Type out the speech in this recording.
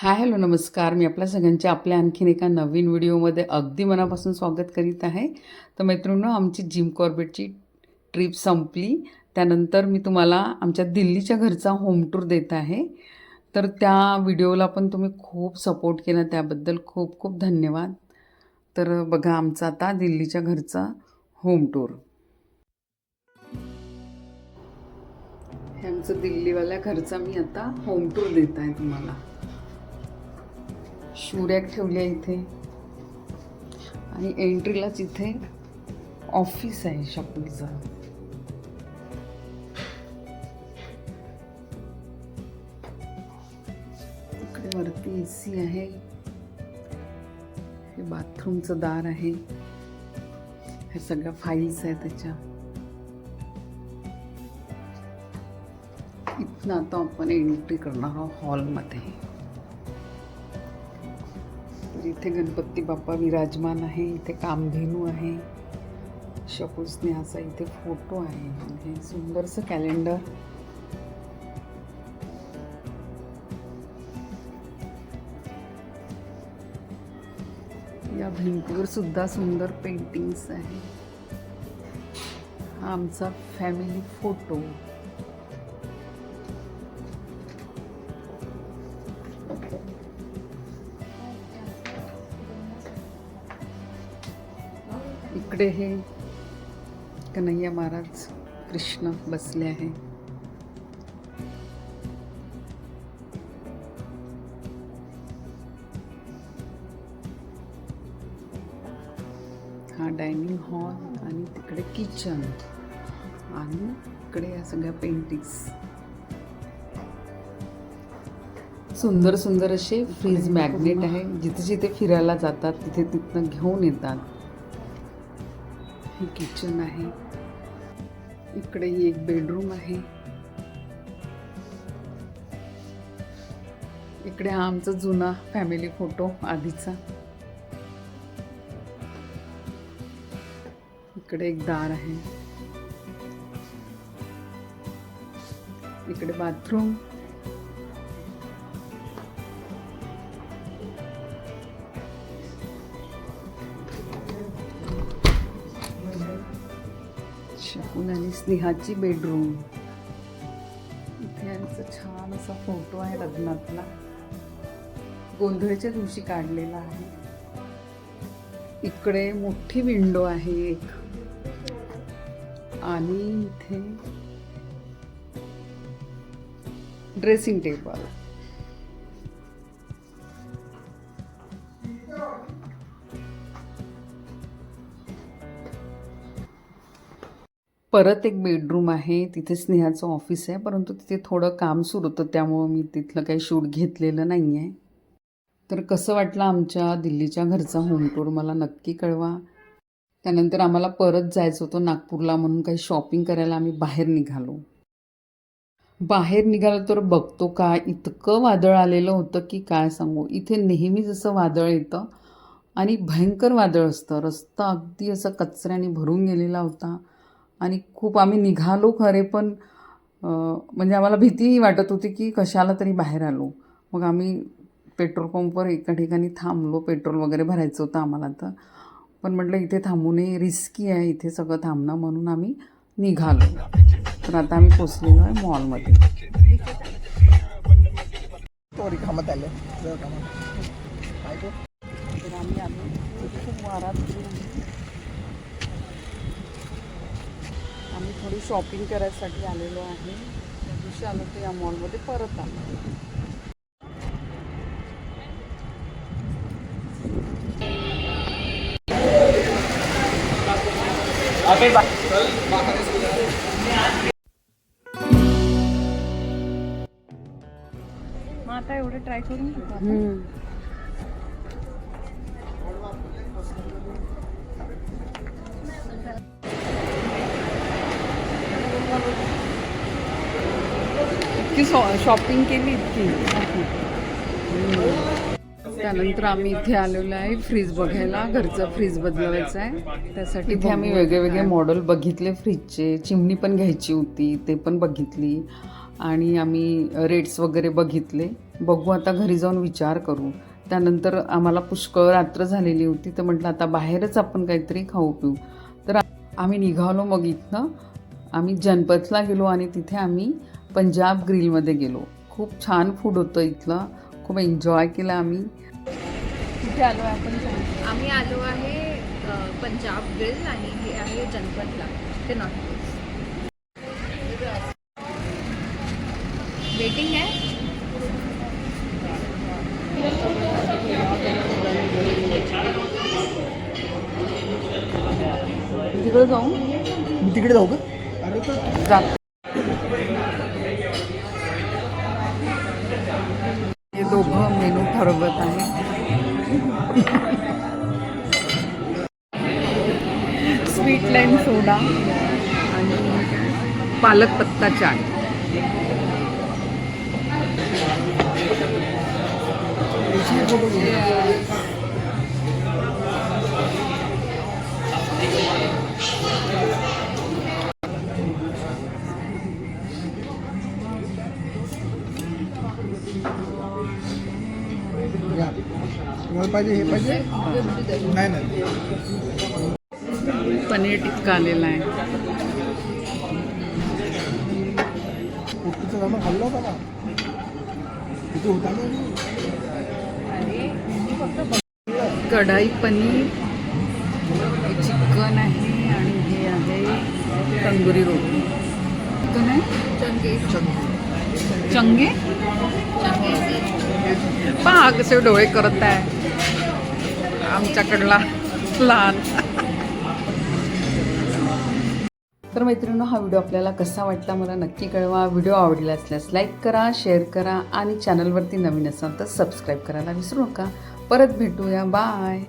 Hi hello नमस्कार. मी आपल्या सगळ्यांचे आपल्या आणखीन एका नवीन व्हिडिओमध्ये अगदी मनापासून स्वागत करीत आहे. तर मैत्रिणींनो आमची जिम कॉर्बेटची ट्रिप संपली. त्यानंतर मी तुम्हाला आमच्या दिल्लीच्या घरचा होम टूर देत आहे. तर त्या व्हिडिओला पण तुम्ही खूप सपोर्ट केला. त्याबद्दल खूप खूप धन्यवाद. तर बघा आमचा आता दिल्लीच्या घरचा होम टूर. हे आमचं दिल्लीवाल्या घरचा मी आता होम टूर देत आहे तुम्हाला. शूरॅक ठेवल्या इथे. आणि एंट्रीलाच इथे ऑफिस आहे शॉपिंगचं. इकडे वरती ए सी आहे. हे बाथरूमचं दार आहे. ह्या सगळ्या फाईल्स आहेत त्याच्या. इथनं आता आपण एंट्री करणार आहोत हॉलमध्ये इथे गणपती बाप्पा विराजमान आहे इथे कामधेनू आहे. शकुस्नेहाचा इथे फोटो आहे. हे सुंदरसं कॅलेंडर या भिंतीवर सुद्धा सुंदर पेंटिंग्स आहे. हा आमचा फॅमिली फोटो इकडे हे कन्हैया महाराज कृष्ण बसले आहे. हा डायनिंग हॉल आणि तिकडे किचन आणि इकडे या सगळ्या पेंटिंग्स सुंदर सुंदर असे फ्रीज मॅग्नेट आहे. जिथे जिथे फिरायला जातात तिथे तिथनं घेऊन येतात. हे किचन आहे. इकडे ही एक बेडरूम आहे. इकडे हा आमचा जुना फॅमिली फोटो आधीचा. इकडे एक दार आहे. इकडे बाथरूम शकून आणि स्नेहाची बेडरूम इथे यांचा छान असा फोटो आहे लग्नातला गोंधळच्या दिवशी काढलेला आहे. इकडे मोठी विंडो आहे एक. आणि इथे ड्रेसिंग टेबल परत एक बेडरूम आहे तिथे स्नेहाचं ऑफिस आहे परंतु तिथे थोडं काम सुरू होतं त्यामुळं मी तिथलं काही शूट घेतलेलं नाही आहे तर कसं वाटलं आमच्या दिल्लीच्या घरचा होम टूर मला नक्की कळवा. त्यानंतर आम्हाला परत जायचं होतं नागपूरला म्हणून काही शॉपिंग करायला आम्ही बाहेर निघालो. बाहेर निघालो तर बघतो का इतकं वादळ आलेलं होतं की काय सांगू? इथे नेहमी जसं वादळ येतं आणि भयंकर वादळ असतं. रस्ता अगदी असा कचऱ्याने भरून गेलेला होता. आणि खूप आम्ही निघालो खरे पण म्हणजे आम्हाला भीतीही वाटत होती की कशाला तरी बाहेर आलो. मग आम्ही पेट्रोल पंपवर एका ठिकाणी थांबलो पेट्रोल वगैरे भरायचं होतं आम्हाला तर. पण म्हटलं इथे थांबू नये रिस्की आहे इथे सगळं थांबणं म्हणून आम्ही निघालो. तर आता आम्ही पोचलेलो आहे मॉलमध्ये तो आले तर आम्ही आलो. खूप वारात आम्ही थोडी शॉपिंग करायसाठी आलेलो आहे. त्या दिवशी आलो तर या मॉलमध्ये परत आलो. मग आता एवढं ट्राय करून इतकी शॉपिंग केली इतकी. त्यानंतर आम्ही इथे आलेलो आहे फ्रीज बघायला. घरचा फ्रीज बदलवायचा आहे. त्यासाठी इथे आम्ही वेगळे वेगळे मॉडेल बघितले फ्रीजचे चिमणी पण घ्यायची होती ते पण बघितली. आणि आम्ही रेट्स वगैरे बघितले. बघू आता घरी जाऊन विचार करू. त्यानंतर आम्हाला पुष्कळ रात्र झालेली होती तर म्हटलं आता बाहेरच आपण काहीतरी खाऊ पिऊ. तर आम्ही निघालो मग इथनं. आम्ही जनपथला गेलो आणि तिथे आम्ही पंजाब ग्रिलमध्ये गेलो. खूप छान फूड होतं इथलं. खूप एन्जॉय केलं आम्ही. कुठे आलो आहे आपण. आम्ही आलो आहे पंजाब ग्रिल आणि हे आहे जनपथला ते नॉर्थ वेटिंग आहे? तिकडे जाऊ? मी तिकडे जाऊ का? अरे तर जात हे दोघं मेनू ठरवत आहे. स्वीट लाईम सोडा आणि पालक पत्ता चाय. तुम्हाला पाहिजे हे पाहिजे? नाही नाही. पनीर टिक्का आलेला आहे. पोटीचं जाणं खाल्लं होता का तिथे होता ना? कढाई पनीर चिकन आहे आणि हे आहे तंदुरी रोटी. चिकन आहे? चंगे. चंगे? पहा कसे डोळे करत आहे आमच्याकडला लहान. तर मैत्रिणींनो हा व्हिडिओ आपल्याला कसा वाटला मला नक्की कळवा. व्हिडिओ आवडला असल्यास लाईक करा शेअर करा आणि चॅनलवरती नवीन असाल तर सबस्क्राईब करायला विसरू नका. परत भेटूया. बाय